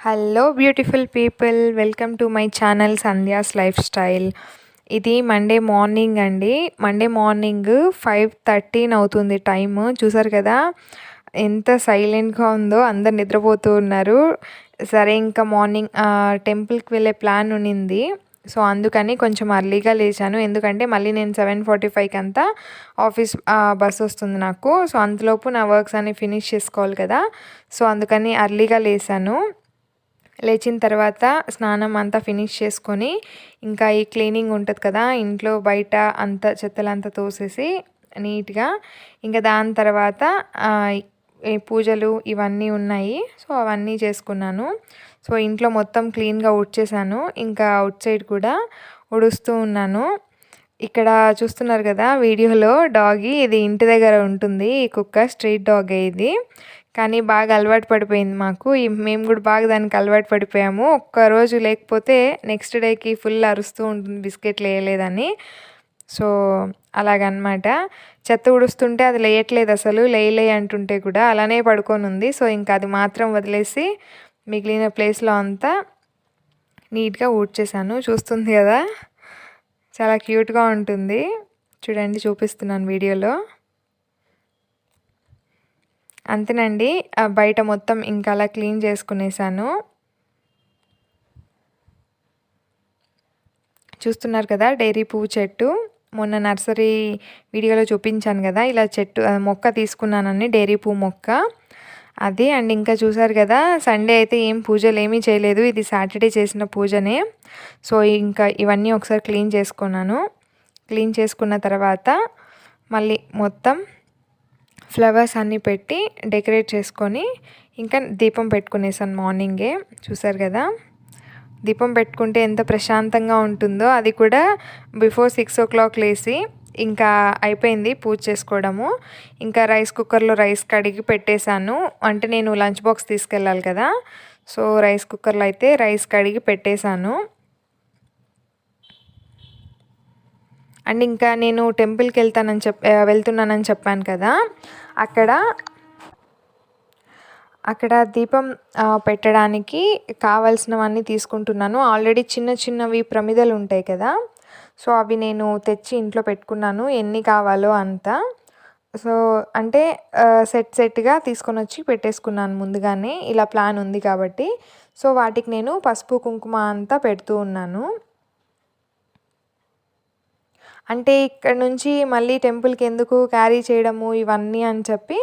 Hello beautiful people welcome to my channel Sandhya's life style ఇది Monday morning అండి. Monday morning five thirteen అవుతుంది time చూసారు కదా? ఎంత సైలెంట్గా ఉందో అందరు నిద్రపోతూ ఉన్నారు. సరే ఇంకా మార్నింగ్ టెంపుల్కి వెళ్ళే ప్లాన్ ఉన్నింది. సో అందుకని కొంచెం అర్లీగా లేచాను. ఎందుకంటే మళ్ళీ నేను సెవెన్ ఫార్టీ ఫైవ్కి అంతా ఆఫీస్ బస్ వస్తుంది నాకు. సో అంతలోపు నా వర్క్స్ అన్ని ఫినిష్ చేసుకోవాలి కదా. సో అందుకని అర్లీగా లేచాను లేచిన తర్వాత స్నానం అంతా ఫినిష్ చేసుకొని ఇంకా ఈ క్లీనింగ్ ఉంటుంది కదా ఇంట్లో బయట అంత చెత్తలంతా తోసేసి నీట్గా ఇంకా దాని తర్వాత పూజలు ఇవన్నీ ఉన్నాయి. సో అవన్నీ చేసుకున్నాను. సో ఇంట్లో మొత్తం క్లీన్గా ఉడ్చేసాను. ఇంకా అవుట్ సైడ్ కూడా ఉడుస్తూ ఉన్నాను. ఇక్కడ చూస్తున్నారు కదా వీడియోలో డాగి ఇది ఇంటి దగ్గర ఉంటుంది. ఈ కుక్క స్ట్రీట్ డాగ్ ఇది. కానీ బాగా అలవాటు పడిపోయింది మాకు. మేము కూడా బాగా దానికి అలవాటు పడిపోయాము. ఒక్కరోజు లేకపోతే నెక్స్ట్ డేకి ఫుల్ అరుస్తూ ఉంటుంది బిస్కెట్లు వేయలేదని. సో అలాగనమాట. చెత్త ఉడుస్తుంటే అది లేయట్లేదు అసలు. లేయలే అంటుంటే కూడా అలానే పడుకొని ఉంది. సో ఇంకా అది మాత్రం వదిలేసి మిగిలిన ప్లేస్లో అంతా నీట్గా ఊడ్చేసాను చూస్తుంది కదా? చాలా క్యూట్గా ఉంటుంది. చూడండి చూపిస్తున్నాను వీడియోలో. అంతేనండి బయట మొత్తం ఇంకా అలా క్లీన్ చేసుకునేసాను. చూస్తున్నారు కదా డైరీ పువ్వు చెట్టు. మొన్న నర్సరీ వీడియోలో చూపించాను కదా ఇలా చెట్టు మొక్క తీసుకున్నానని డైరీ పువ్వు మొక్క. అది అండ్ ఇంకా చూసారు కదా సండే అయితే ఏం పూజలు ఏమీ చేయలేదు. ఇది సాటర్డే చేసిన పూజనే. సో ఇంకా ఇవన్నీ ఒకసారి క్లీన్ చేసుకున్నాను. క్లీన్ చేసుకున్న తర్వాత మళ్ళీ మొత్తం ఫ్లవర్స్ అన్నీ పెట్టి డెకరేట్ చేసుకొని ఇంకా దీపం పెట్టుకునేసాను మార్నింగే. చూసారు కదా దీపం పెట్టుకుంటే ఎంత ప్రశాంతంగా ఉంటుందో. అది కూడా బిఫోర్ సిక్స్ ఓ క్లాక్ లేసి ఇంకా అయిపోయింది పూజ చేసుకోవడము. ఇంకా రైస్ కుక్కర్లో రైస్ కడిగి పెట్టేశాను. అంటే నేను లంచ్ బాక్స్ తీసుకెళ్ళాలి కదా. సో రైస్ కుక్కర్లో అయితే రైస్ కడిగి పెట్టేశాను. అండ్ ఇంకా నేను టెంపుల్కి వెళ్తానని చెప్ వెళ్తున్నానని చెప్పాను కదా. అక్కడ అక్కడ దీపం పెట్టడానికి కావాల్సినవన్నీ తీసుకుంటున్నాను. ఆల్రెడీ చిన్న చిన్నవి ప్రమిదలు ఉంటాయి కదా. సో అవి నేను తెచ్చి ఇంట్లో పెట్టుకున్నాను. ఎన్ని కావాలో అంత. సో అంటే సెట్ సెట్గా తీసుకొని వచ్చి పెట్టేసుకున్నాను ముందుగానే. ఇలా ప్లాన్ ఉంది కాబట్టి. సో వాటికి నేను పసుపు కుంకుమ అంతా పెడుతూ ఉన్నాను. అంటే ఇక్కడ నుంచి మళ్ళీ టెంపుల్కి ఎందుకు క్యారీ చేయడము ఇవన్నీ అని చెప్పి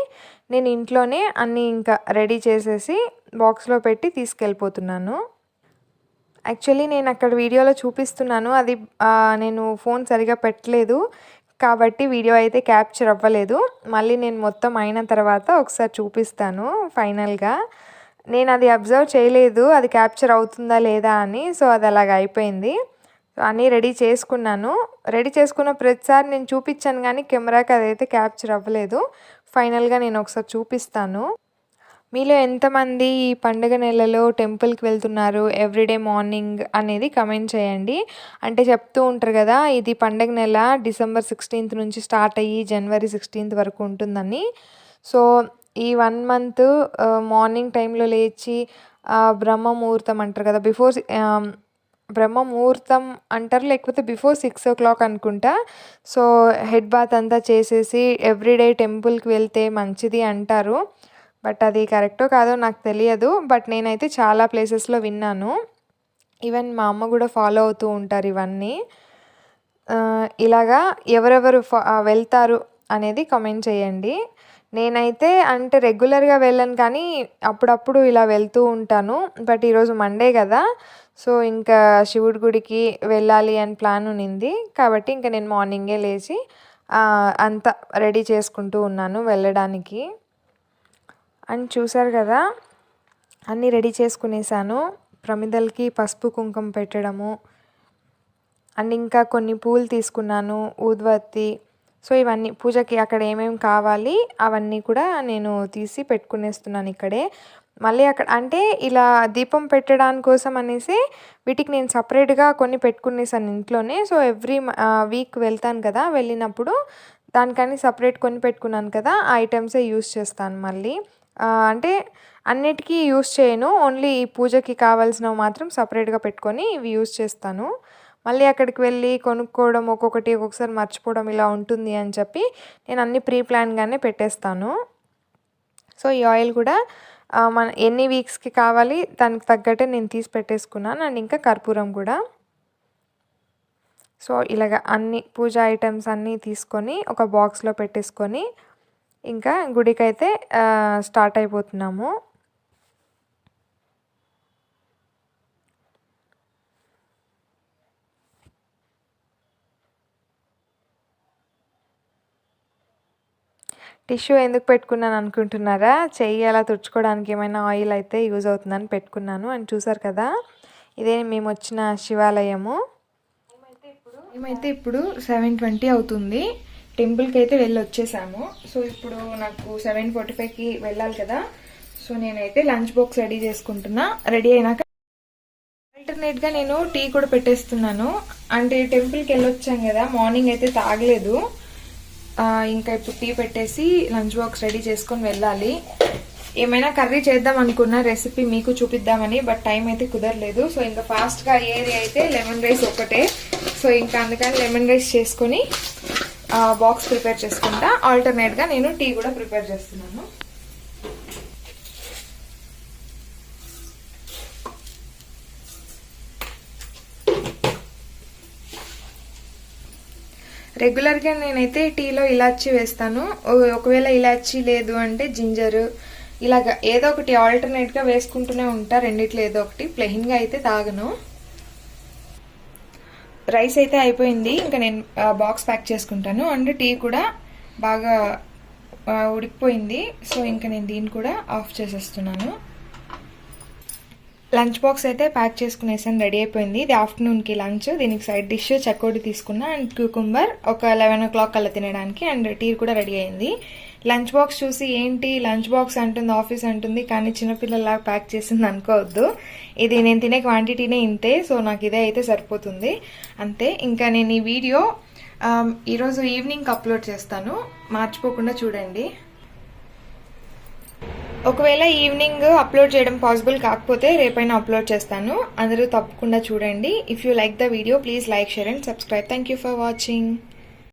నేను ఇంట్లోనే అన్నీ ఇంకా రెడీ చేసేసి బాక్స్లో పెట్టి తీసుకెళ్ళిపోతున్నాను. యాక్చువల్లీ నేను అక్కడ వీడియోలో చూపిస్తున్నాను. అది నేను ఫోన్ సరిగా పెట్టలేదు. కాబట్టి వీడియో అయితే క్యాప్చర్ అవ్వలేదు. మళ్ళీ నేను మొత్తం అయిన తర్వాత ఒకసారి చూపిస్తాను ఫైనల్గా. నేను అది అబ్జర్వ్ చేయలేదు. అది క్యాప్చర్ అవుతుందా లేదా అని. సో అది అలాగ అయిపోయింది. అన్నీ రెడీ చేసుకున్నాను. రెడీ చేసుకున్న ప్రతిసారి నేను చూపించాను కానీ కెమెరాకి అదైతే క్యాప్చర్ అవ్వలేదు. ఫైనల్గా నేను ఒకసారి చూపిస్తాను. మీలో ఎంతమంది ఈ పండుగ నెలలో టెంపుల్కి వెళ్తున్నారు ఎవ్రీడే మార్నింగ్ అనేది కమెంట్ చేయండి. అంటే చెప్తూ ఉంటారు కదా ఇది పండుగ నెల డిసెంబర్ సిక్స్టీన్త్ నుంచి స్టార్ట్ అయ్యి జనవరి సిక్స్టీన్త్ వరకు ఉంటుందని. సో ఈ వన్ మంత్ మార్నింగ్ టైంలో లేచి బ్రహ్మ ముహూర్తం అంటారు కదా బిఫోర్ బ్రహ్మ ముహూర్తం అంటారు లేకపోతే బిఫోర్ సిక్స్ ఓ క్లాక్ అనుకుంటా. సో హెడ్ బాత్ అంతా చేసేసి ఎవ్రీడే టెంపుల్కి వెళ్తే మంచిది అంటారు. బట్ అది కరెక్టో కాదో నాకు తెలియదు. బట్ నేనైతే చాలా ప్లేసెస్లో విన్నాను. ఈవెన్ మా అమ్మ కూడా ఫాలో అవుతూ ఉంటారు ఇవన్నీ. ఇలాగా ఎవరెవరు వెళ్తారు అనేది కమెంట్ చేయండి. నేనైతే అంటే రెగ్యులర్గా వెళ్ళను కానీ అప్పుడప్పుడు ఇలా వెళ్తూ ఉంటాను. బట్ ఈరోజు మండే కదా. సో ఇంకా శివుడి గుడికి వెళ్ళాలి అని ప్లాన్ ఉన్నింది. కాబట్టి ఇంకా నేను మార్నింగే లేచి అంతా రెడీ చేసుకుంటూ ఉన్నాను వెళ్ళడానికి. అండ్ చూసారు కదా అన్నీ రెడీ చేసుకునేసాను. ప్రమిదలకి పసుపు కుంకుమ పెట్టడము అండ్ ఇంకా కొన్ని పూలు తీసుకున్నాను ఊద్వత్తి సో ఇవన్నీ పూజకి అక్కడ ఏమేమి కావాలి అవన్నీ కూడా నేను తీసి పెట్టుకునేస్తున్నాను ఇక్కడే. మళ్ళీ అక్కడ అంటే ఇలా దీపం పెట్టడానికి కోసం అనేసి వీటికి నేను సపరేట్గా కొన్ని పెట్టుకునేసాను ఇంట్లోనే. సో ఎవ్రీ వీక్ వెళ్తాను కదా వెళ్ళినప్పుడు దానికని సపరేట్ కొన్ని పెట్టుకున్నాను కదా ఆ ఐటమ్సే యూస్ చేస్తాను మళ్ళీ. అంటే అన్నిటికీ యూస్ చేయను. ఓన్లీ ఈ పూజకి కావాల్సినవి మాత్రం సపరేట్గా పెట్టుకొని ఇవి యూస్ చేస్తాను. మళ్ళీ అక్కడికి వెళ్ళి కొనుక్కోవడం ఒక్కొక్కటి ఒక్కొక్కసారి మర్చిపోవడం ఇలా ఉంటుంది అని చెప్పి నేను అన్ని ప్రీ ప్లాన్గానే పెట్టేస్తాను. సో ఈ ఆయిల్ కూడా మన ఎన్ని వీక్స్కి కావాలి దానికి తగ్గట్టే నేను తీసి పెట్టేసుకున్నాను. అండ్ ఇంకా కర్పూరం కూడా. సో ఇలాగ అన్ని పూజ ఐటమ్స్ అన్నీ తీసుకొని ఒక బాక్స్లో పెట్టేసుకొని ఇంకా గుడికైతే స్టార్ట్ అయిపోతున్నాము. టిష్యూ ఎందుకు పెట్టుకున్నాను అనుకుంటున్నారా? చెయ్యి అలా తుడుచుకోవడానికి ఏమైనా ఆయిల్ అయితే యూజ్ అవుతుందని పెట్టుకున్నాను. అని చూసారు కదా ఇదే మేము వచ్చిన శివాలయము. మేమైతే ఇప్పుడు సెవెన్ ట్వంటీ అవుతుంది. టెంపుల్కి అయితే వెళ్ళి వచ్చేసాము సో ఇప్పుడు నాకు సెవెన్ ఫార్టీ ఫైవ్కి వెళ్ళాలి కదా. సో నేనైతే లంచ్ బాక్స్ రెడీ చేసుకుంటున్నా. రెడీ అయినాక ఆల్టర్నేట్గా నేను టీ కూడా పెట్టేస్తున్నాను. అంటే టెంపుల్కి వెళ్ళొచ్చాం కదా మార్నింగ్ అయితే తాగలేదు. ఇంకా ఇప్పుడు టీ పెట్టేసి లంచ్ బాక్స్ రెడీ చేసుకొని వెళ్ళాలి. ఏమైనా కర్రీ చేద్దాం అనుకున్న రెసిపీ మీకు చూపిద్దామని బట్ టైం అయితే కుదరలేదు. సో ఇంకా ఫాస్ట్గా ఏది అయితే లెమన్ రైస్ ఒకటే. సో ఇంకా అందుకని లెమన్ రైస్ చేసుకొని బాక్స్ ప్రిపేర్ చేసుకుంటా. ఆల్టర్నేట్గా నేను టీ కూడా ప్రిపేర్ చేస్తున్నాను. రెగ్యులర్గా నేనైతే టీలో ఇలాచీ వేస్తాను. ఒకవేళ ఇలాచీ లేదు అంటే జింజర్ ఇలాగ ఏదో ఒకటి ఆల్టర్నేట్గా వేసుకుంటూనే ఉంటా. రెండిట్లో ఏదో ఒకటి. ప్లెయిన్గా అయితే తాగను. రైస్ అయితే అయిపోయింది. ఇంకా నేను బాక్స్ ప్యాక్ చేసుకుంటాను. అండ్ టీ కూడా బాగా ఉడికిపోయింది. సో ఇంకా నేను దీన్ని కూడా ఆఫ్ చేసేస్తున్నాను. లంచ్ బాక్స్ అయితే ప్యాక్ చేసుకునేసాను రెడీ అయిపోయింది. ఇది ఆఫ్టర్నూన్కి లంచ్. దీనికి సైడ్ డిష్ చక్కోటి తీసుకున్నా అండ్ క్యూకుంబర్. ఒక లెవెన్ ఓ క్లాక్ అలా తినడానికి అండ్ టీ కూడా రెడీ అయింది. లంచ్ బాక్స్ చూసి ఏంటి లంచ్ బాక్స్ అంటుంది ఆఫీస్ అంటుంది కానీ చిన్నపిల్లలాగా ప్యాక్ చేసింది అనుకోవద్దు. ఇది నేను తినే క్వాంటిటీనే ఇంతే సో నాకు ఇదే అయితే సరిపోతుంది. అంతే ఇంకా నేను ఈ వీడియో ఈరోజు ఈవినింగ్ అప్లోడ్ చేస్తాను. మార్చిపోకుండా చూడండి. ఒకవేళ ఈవినింగ్ అప్లోడ్ చేయడం పాసిబుల్ కాకపోతే రేపైనా అప్లోడ్ చేస్తాను. అందరూ తప్పకుండా చూడండి. If you like the video please like share and subscribe thank you for watching